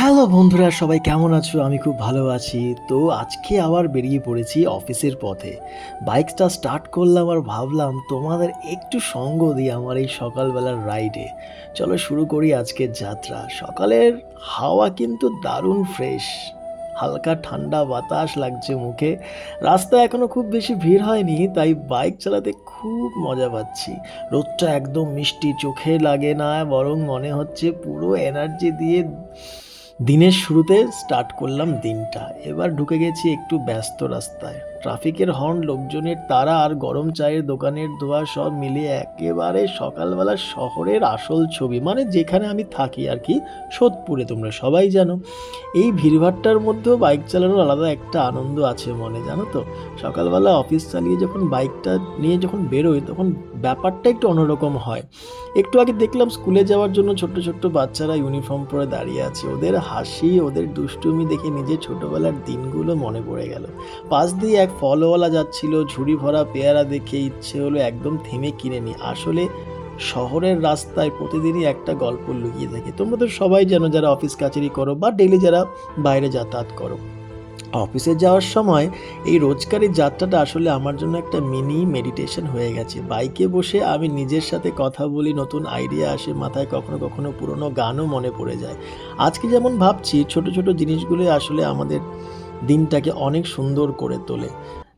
Hello বন্ধুরা, সবাই কেমন আছো? আমি খুব ভালো আছি। তো আজকে আবার বেরিয়ে পড়েছি অফিসের পথে। বাইকটা স্টার্ট করলাম আর ভাবলাম তোমাদের একটু সঙ্গ দিই আমার এই সকালবেলার রাইডে চলো শুরু করি আজকের যাত্রা। সকালের হাওয়া কিন্তু দারুণ ফ্রেশ হালকা ঠান্ডা বাতাস লাগছে মুখে। রাস্তা এখনও খুব বেশি ভিড় হয়নি, তাই বাইক চালাতে খুব মজা পাচ্ছি। রোদটা একদম মিষ্টি, চোখে লাগে না, বরং মনে হচ্ছে পুরো এনার্জি দিয়ে দিনের শুরুতে স্টার্ট করলাম দিনটা। এবার ঢুকে গেছি একটু ব্যস্ত রাস্তায়। ট্রাফিকের হর্ন, লোকজনের তারা আর গরম চায়ের দোকানের ধোয়া সব মিলিয়ে একেবারে সকালবেলা শহরের আসল ছবি মানে যেখানে আমি থাকি আর কি, সোদপুরে, তোমরা সবাই জানো। এই ভিড়ভাট্টার মধ্যেও বাইক চালানোর আলাদা একটা আনন্দ আছে মনে, জানো তো? সকালবেলা অফিস চালিয়ে যখন বাইকটা নিয়ে যখন বেরোই, তখন ব্যাপারটা একটু অন্যরকম হয়। একটু আগে দেখলাম স্কুলে যাওয়ার জন্য ছোট্ট ছোট্ট বাচ্চারা ইউনিফর্ম পরে দাঁড়িয়ে আছে। ওদের হাসি, ওদের দুষ্টুমি দেখে নিজের ছোটবেলার দিনগুলো মনে পড়ে গেল। পাশ দিয়ে এক ফলওয়ালা যাচ্ছিল, ঝুড়ি ভরা পেয়ারা দেখে ইচ্ছে হলো একদম থেমে কিনে নি। আসলে শহরের রাস্তায় প্রতিদিনই একটা গল্প লুকিয়ে থাকে। তোমরা তো সবাই জানো যারা অফিস কাচারি করো বা ডেলি যারা বাইরে যাতায়াত করো। অফিসে যাওয়ার সময় এই রোজকারের যাত্রাটা আসলে আমার জন্য একটা মিনি মেডিটেশন হয়ে গেছে। বাইকে বসে আমি নিজের সাথে কথা বলি, নতুন আইডিয়া আসে, মাথায় কখনো কখনো পুরনো গানও মনে পড়ে যায়। আজকে যেমন ভাবছি, ছোট ছোট জিনিসগুলো আসলে আমাদের দিনটাকে অনেক সুন্দর করে তোলে।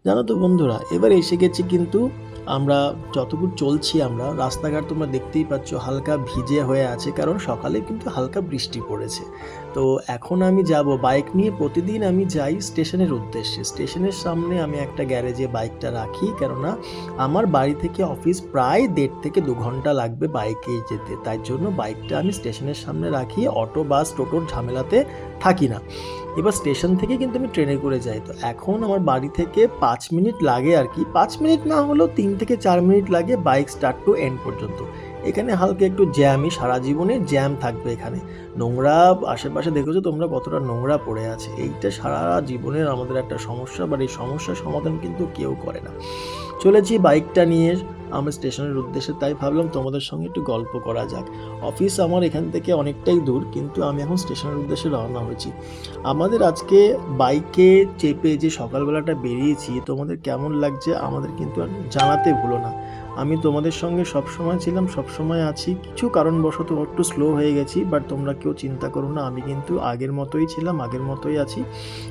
জানো তো বন্ধুরা, এবার এসে গেছি কিন্তু আমরা যতদূর চলছি আমরা, রাস্তাঘাট তোমরা দেখতেই পাচ্ছ হালকা ভিজে হয়ে আছে, কারণ সকালে কিন্তু হালকা বৃষ্টি পড়েছে। তো এখন আমি যাব বাইক নিয়ে, প্রতিদিন আমি যাই স্টেশনের উদ্দেশ্যে। স্টেশনের সামনে আমি একটা গ্যারেজে বাইকটা রাখি, কেননা আমার বাড়ি থেকে অফিস প্রায় দেড় থেকে দু ঘণ্টা লাগবে বাইকে যেতে। তাই জন্য বাইকটা আমি স্টেশনের সামনে রাখি, অটো, বাস, টোটোর ঝামেলাতে থাকি না। এবার স্টেশন থেকে কিন্তু আমি ট্রেনে করে যাই। তো এখন আমার বাড়ি থেকে পাঁচ মিনিট লাগে আর কি। পাঁচ মিনিট না হলেও তিন থেকে চার মিনিট লাগে বাইক স্টার্ট টু এন্ড পর্যন্ত। এখানে হালকা একটু জ্যামই, সারা জীবনে জ্যাম থাকবে এখানে। নোংরা আশেপাশে দেখেছ তোমরা কতটা নোংরা পড়ে আছে। এইটা সারা জীবনের আমাদের একটা সমস্যা, বা এই সমস্যার সমাধান কিন্তু কেউ করে না। চলেছি বাইকটা নিয়ে আমরা স্টেশনের উদ্দেশ্যে, তাই ভাবলাম তোমাদের সঙ্গে একটু গল্প করা যাক। অফিস আমার এখান থেকে অনেকটাই দূর, কিন্তু আমি এখন স্টেশনের উদ্দেশ্যে রওনা হয়েছি। আমাদের আজকে বাইকে চেপে যে সকালবেলাটা বেরিয়েছি, তোমাদের কেমন লাগছে আমাদের কিন্তু জানাতে ভুলো না। আমি তোমাদের সঙ্গে সবসময় ছিলাম, সবসময় আছি। কিছু কারণবশত একটু স্লো হয়ে গেছি বাট তোমরা কেউ চিন্তা করো না। আমি কিন্তু আগের মতোই ছিলাম, আগের মতোই আছি।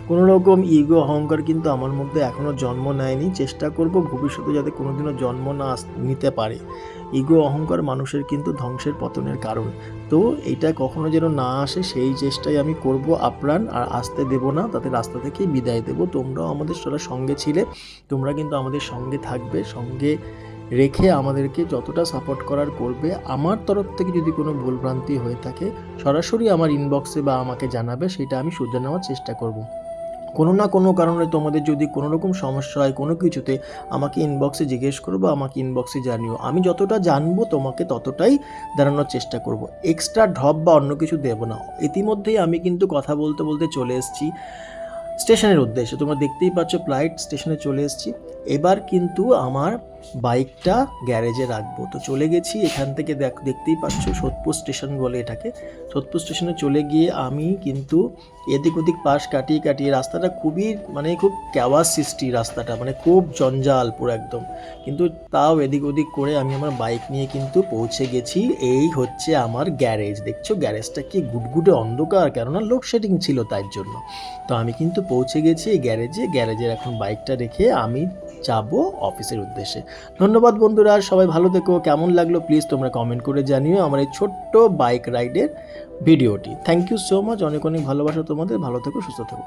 কোনো রকম ইগো অহংকার কিন্তু আমার মধ্যে এখনও জন্ম নেয়নি। চেষ্টা করব ভবিষ্যতে যাতে কোনোদিনও জন্ম না নিতে পারে। ইগো অহংকার মানুষের কিন্তু ধ্বংসের পতনের কারণ। তো এটা কখনো যেন না আসে, সেই চেষ্টাই আমি করব আপ্রাণ, আর আসতে দেব না, তাতে রাস্তা থেকেই বিদায় দেব। তোমরাও আমাদের সারা সঙ্গে ছিলে, তোমরা কিন্তু আমাদের সঙ্গে থাকবে, সঙ্গে রেখে আমাদেরকে যতটা সাপোর্ট করার করবে, আমার তরফ থেকে যদি কোনো ভুলভ্রান্তি হয়ে থাকে, সরাসরি আমার ইনবক্সে বা আমাকে জানাবে, সেটা আমি শুধরে নেওয়ার চেষ্টা করব। কোনো না কোনো কারণে তোমাদের যদি কোনো রকম সমস্যা হয়, কোনো কিছুতে আমাকে ইনবক্সে জিজ্ঞেস করো বা আমাকে ইনবক্সে জানিও। আমি যতটা জানব, তোমাকে ততটাই দাঁড়ানোর চেষ্টা করব। এক্সট্রা ঢপ বা অন্য কিছু দেবো না। ইতিমধ্যেই আমি কিন্তু কথা বলতে বলতে চলে এসেছি স্টেশনের উদ্দেশ্যে। তোমরা দেখতেই পাচ্ছ ফ্লাইট স্টেশনে চলে এসেছি। এবার কিন্তু আমার বাইকটা গ্যারেজে রাখব। তো চলে গেছি, এখান থেকে দেখ- দেখতেই পাচ্ছ সোদপুর স্টেশন বলে এটাকে। সোদপুর স্টেশনে চলে গিয়ে আমি কিন্তু এদিক ওদিক পাশ কাটিয়ে কাটিয়ে রাস্তাটা খুবই মানে খুব ক্যাওয়াস সৃষ্টি রাস্তাটা মানে খুব জঞ্জাল পুরো একদম। কিন্তু তাও এদিক ওদিক করে আমি আমার বাইক নিয়ে কিন্তু পৌঁছে গেছি। এই হচ্ছে আমার গ্যারেজ। দেখছ, গ্যারেজটা কি গুটগুটে অন্ধকার, কেননা লোডশেডিং ছিল তার জন্য। তো আমি কিন্তু পৌঁছে গেছি এই গ্যারেজে। গ্যারেজের এখন বাইকটা রেখে আমি যাব অফিসের উদ্দেশ্যে। ধন্যবাদ বন্ধুরা, সবাই ভালো থেকো, কেমন লাগল প্লিজ তোমরা কমেন্ট করে জানিও আমার এই ছোট্ট বাইক রাইডের ভিডিওটি থ্যাংক ইউ সো মাচ অনেক অনেক ভালোবাসা তোমাদের, ভালো থেকো, সুস্থ থেকো।